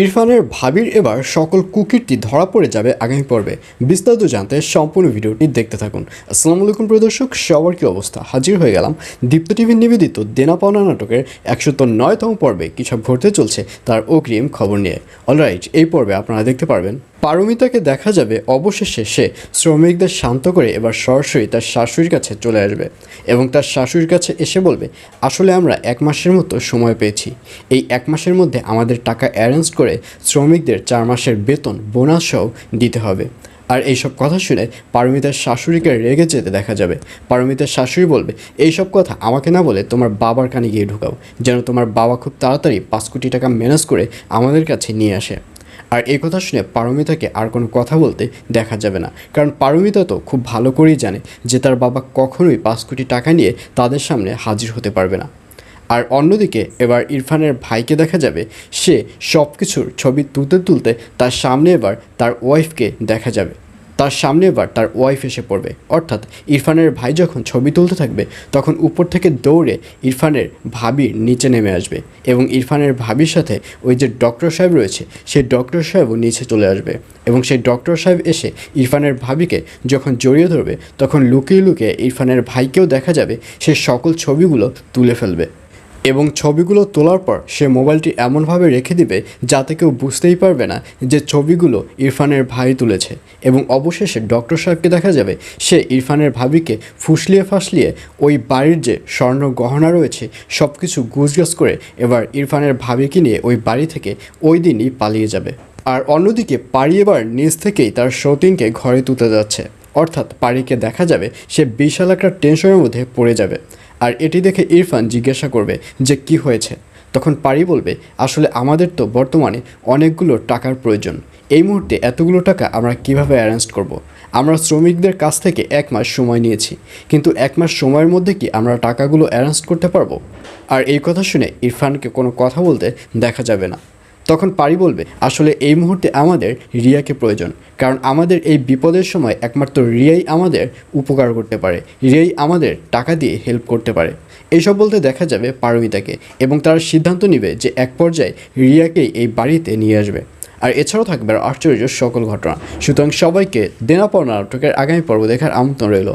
ইরফানের ভাবির এবার সকল কুকিরটি ধরা পড়ে যাবে আগামী পর্বে। বিস্তারিত জানতে সম্পূর্ণ ভিডিওটি দেখতে থাকুন। আসসালামু আলাইকুম প্রদর্শক সবার কি অবস্থা? হাজির হয়ে গেলাম দীপ্ত টিভির নিবেদিত দেনা পাওনা নাটকের একশত নয়তম পর্বে। কিছু ঘটতে চলছে তার অগ্রিম খবর নিয়ে। অলরাইট এই পর্বে আপনারা দেখতে পারবেন পারমিতাকে দেখা যাবে, অবশেষে সে শ্রমিকদের শান্ত করে এবার সরাসরি তার শাশুড়ির কাছে চলে আসবে এবং তার শাশুড়ির কাছে এসে বলবে, আসলে আমরা এক মাসের মতো সময় পেয়েছি। এই এক মাসের মধ্যে আমাদের টাকা অ্যারেঞ্জ করে শ্রমিকদের চার মাসের বেতন বোনাস সহ দিতে হবে। আর এইসব কথা শুনে পারমিতার শাশুড়িকে রেগে যেতে দেখা যাবে। পারমিতার শাশুড়ি বলবে, এইসব কথা আমাকে না বলে তোমার বাবার কানে গিয়ে ঢুকাও, যেন তোমার বাবা খুব তাড়াতাড়ি পাঁচ কোটি টাকা ম্যানেজ করে আমাদের কাছে নিয়ে আসে। আর এই কথা শুনে পারমিতাকে আর কোনো কথা বলতে দেখা যাবে না। কারণ পারমিতা তো খুব ভালো করেই জানে যে তার বাবা কখনোই পাঁচ কোটি টাকা নিয়ে তাদের সামনে হাজির হতে পারবে না। আর অন্যদিকে এবার ইরফানের ভাইকে দেখা যাবে, সে সব কিছুর ছবি তুলতে তুলতে তার সামনে এবার তার ওয়াইফকে দেখা যাবে। তার সামনে এবার তার ওয়াইফ এসে পড়বে। অর্থাৎ ইরফানের ভাই যখন ছবি তুলতে থাকবে, তখন উপর থেকে দৌড়ে ইরফানের ভাবির নিচে নেমে আসবে এবং ইরফানের ভাবির সাথে ওই যে ডক্টর সাহেব রয়েছে, সেই ডক্টর সাহেবও নিচে চলে আসবে এবং সেই ডক্টর সাহেব এসে ইরফানের ভাবিকে যখন জড়িয়ে ধরবে, তখন লুকিয়ে লুকিয়ে ইরফানের ভাইকেও দেখা যাবে, সে সকল ছবিগুলো তুলে ফেলবে। এবং ছবিগুলো তোলার পর সে মোবাইলটি এমনভাবে রেখে দিবে যাতে কেউ বুঝতেই পারবে না যে ছবিগুলো ইরফানের ভাই তুলেছে। এবং অবশেষে ডক্টর সাহেবকে দেখা যাবে সে ইরফানের ভাবিকে ফুসলিয়ে ফাসলিয়ে ওই বাড়ির যে স্বর্ণ গহনা রয়েছে সব কিছু গুজগাছ করে এবার ইরফানের ভাবিকে নিয়ে ওই বাড়ি থেকে ওই দিনই পালিয়ে যাবে। আর অন্যদিকে পারি এবার নিজ থেকেই তার সতীনকে ঘরে তুলতে যাচ্ছে। অর্থাৎ পারিকে দেখা যাবে সে বিশাল একটা টেনশনের মধ্যে পড়ে যাবে। আর এটি দেখে ইরফান জিজ্ঞাসা করবে যে কি হয়েছে। তখন পারি বলবে, আসলে আমাদের তো বর্তমানে অনেকগুলো টাকার প্রয়োজন। এই মুহূর্তে এতগুলো টাকা আমরা কীভাবে অ্যারেঞ্জ করব। আমরা শ্রমিকদের কাছ থেকে এক মাস সময় নিয়েছি। কিন্তু এক মাস সময়ের মধ্যে কি আমরা টাকাগুলো অ্যারেঞ্জ করতে পারব? আর এই কথা শুনে ইরফানকে কোনো কথা বলতে দেখা যাবে না। তখন পারি বলবে, আসলে এই মুহূর্তে আমাদের রিয়াকে প্রয়োজন, কারণ আমাদের এই বিপদের সময় একমাত্র রিয়াই আমাদের উপকার করতে পারে, রিয়াই আমাদের টাকা দিয়ে হেল্প করতে পারে। এইসব বলতে দেখা যাবে পারমিতাকে এবং তারা সিদ্ধান্ত নেবে যে এক পর্যায়ে রিয়াকেই এই বাড়িতে নিয়ে আসবে। আর এছাড়াও থাকবে আরও আশ্চর্য সকল ঘটনা। সুতরাং সবাইকে দেনা পাওনা নাটকের আগামী পর্ব দেখার আমন্ত্রণ রইল।